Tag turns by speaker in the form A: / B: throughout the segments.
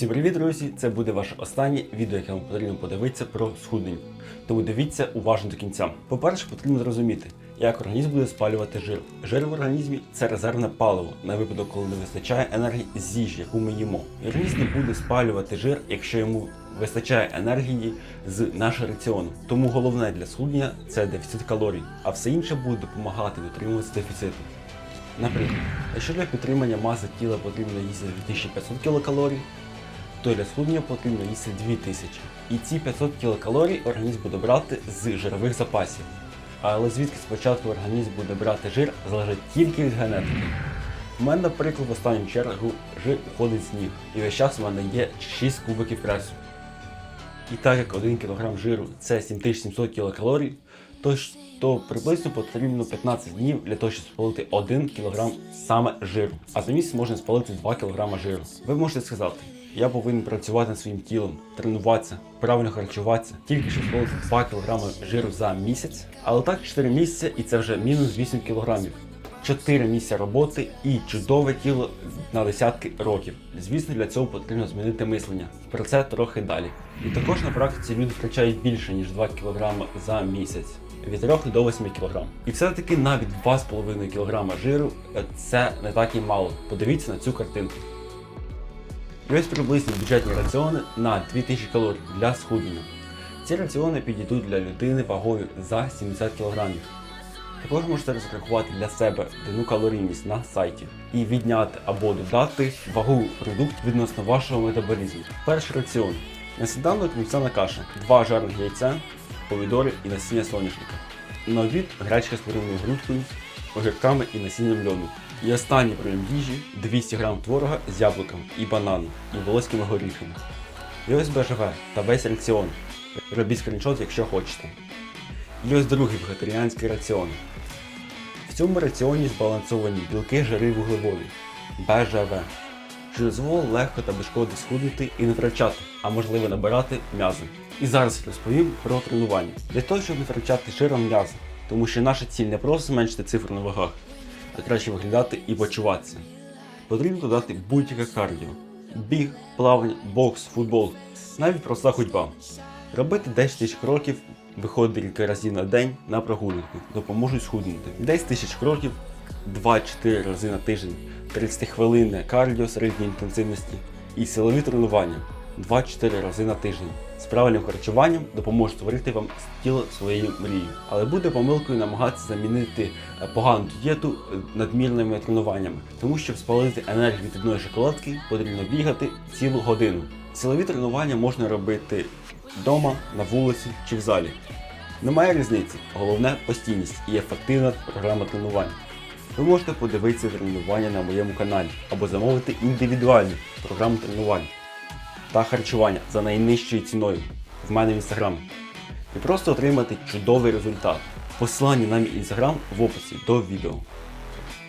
A: Всім привіт, друзі! Це буде ваше останнє відео, яке вам потрібно подивитися про схуднення. Тому дивіться уважно до кінця. По-перше, потрібно зрозуміти, як організм буде спалювати жир. Жир в організмі це резервне паливо на випадок, коли не вистачає енергії з їжі, яку ми їмо. І організм не буде спалювати жир, якщо йому вистачає енергії з нашого раціону. Тому головне для схуднення це дефіцит калорій, а все інше буде допомагати дотримуватися дефіциту. Наприклад, якщо для підтримання маси тіла потрібно їсти 2500 кілокалорій, то для схуднення потрібно їсти 2000. І ці 500 кілокалорій організм буде брати з жирових запасів. Але звідки спочатку організм буде брати жир, залежить тільки від генетики. У мене, наприклад, в останню чергу жир уходить з ніг, і весь час у мене є 6 кубиків пресу. І так як 1 кг жиру це 7700 кілокалорій, то, то приблизно потрібно 15 днів для того, щоб спалити 1 кг саме жиру. А за місяць можна спалити 2 кг жиру. Ви можете сказати, я повинен працювати над своїм тілом, тренуватися, правильно харчуватися, тільки щоб спалити 2 кг жиру за місяць. Але так 4 місяці і це вже мінус 8 кг. 4 місяці роботи і чудове тіло на десятки років. Звісно, для цього потрібно змінити мислення. Про це трохи далі. І також на практиці люди втрачають більше, ніж 2 кг за місяць. Від 3 до 8 кг. І все-таки навіть 2,5 кг жиру це не так і мало. Подивіться на цю картинку. Ось приблизні бюджетні раціони на 2000 калорій для схуднення. Ці раціони підійдуть для людини вагою за 70 кг. Також можете розрахувати для себе денну калорійність на сайті і відняти або додати вагу продуктів відносно вашого метаболізму. Перший раціон. На сніданок вівсяна каша, 2 жарних яйця, помідори і насіння соняшника. На обід гречка з куривною грудкою, огірками і насінням льону. І останній прийом їжі 200 г творога з яблуком і бананом і волоськими горіхами. І ось БЖВ та весь раціон. Робіть скріншот, якщо хочете. І ось другий вегетаріанський раціон. В цьому раціоні збалансовані білки, жири, вуглеводи БЖВ, що дозволить легко та без шкоди схуднути і не втрачати, а можливо набирати м'язи. І зараз розповім про тренування. Для того, щоб не втрачати жиром м'язи, тому що наша ціль не просто зменшити цифру на вагах, а краще виглядати і почуватися. Потрібно додати будь-яке кардіо. Біг, плавання, бокс, футбол, навіть проста ходьба. Робити 10 тисяч кроків, виходити кілька разів на день на прогулянку, допоможуть схуднути. 10 тисяч кроків 2-4 рази на тиждень, 30 хвилин кардіо середньої інтенсивності і силові тренування 2-4 рази на тиждень. Правильним харчуванням допоможе створити вам тіло своєї мрії. Але буде помилкою намагатися замінити е, погану дієту е, надмірними тренуваннями. Тому щоб спалити енергію від одної шоколадки, потрібно бігати цілу годину. Силові тренування можна робити вдома, на вулиці чи в залі. Немає різниці, головне постійність і ефективна програма тренувань. Ви можете подивитися тренування на моєму каналі або замовити індивідуальну програму тренувань та харчування за найнижчою ціною в мене в інстаграм. І просто отримати чудовий результат. Посилання на мій інстаграм в описі до відео.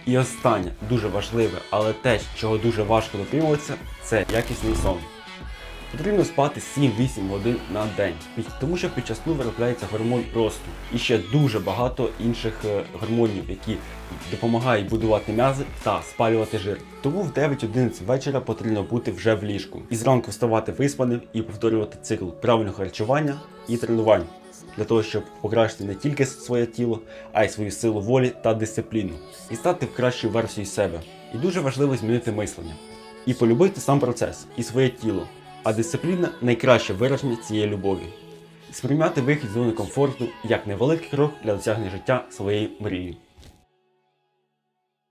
A: І останнє, дуже важливе, але те, чого дуже важко дотримуватися, це якісний сон. Потрібно спати 7-8 годин на день, тому що під час сну виробляється гормон росту і ще дуже багато інших е, гормонів, які допомагають будувати м'язи та спалювати жир. Тому в 9-11 вечора потрібно бути вже в ліжку і зранку вставати виспаним і повторювати цикл правильного харчування і тренувань для того, щоб покращити не тільки своє тіло, а й свою силу волі та дисципліну, і стати в кращу версію себе. І дуже важливо змінити мислення і полюбити сам процес і своє тіло. А дисципліна найкраще вираження цієї любові. Сприймати вихід з зони комфорту як невеликий крок для досягнення життя своєї мрії.